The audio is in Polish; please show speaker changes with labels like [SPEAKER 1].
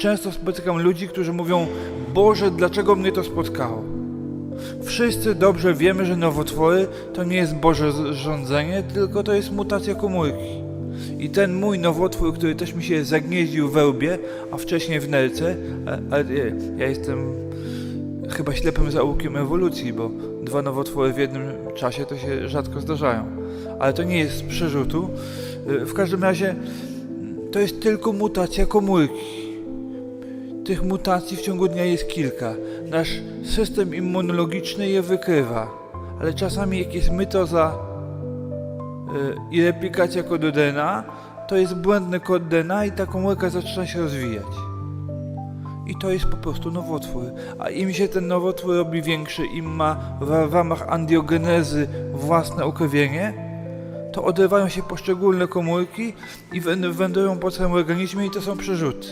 [SPEAKER 1] Często spotykam ludzi, którzy mówią: Boże, dlaczego mnie to spotkało? Wszyscy dobrze wiemy, że nowotwory to nie jest Boże rządzenie, tylko to jest mutacja komórki. I ten mój nowotwór, który też mi się zagnieździł we łbie, a wcześniej w nerce, a, a ja, jestem chyba ślepym zaułkiem ewolucji, bo dwa nowotwory w jednym czasie to się rzadko zdarzają. Ale to nie jest z przerzutu. W każdym razie to jest tylko mutacja komórki. Tych mutacji w ciągu dnia jest kilka. Nasz system immunologiczny je wykrywa, ale czasami jak jest mytoza y, i replikacja kodu DNA, to jest błędny kod DNA i ta komórka zaczyna się rozwijać. I to jest po prostu nowotwór. A im się ten nowotwór robi większy, im ma w, ramach andiogenezy własne ukrwienie, to odrywają się poszczególne komórki i wę- wędrują po całym organizmie i to są przerzuty.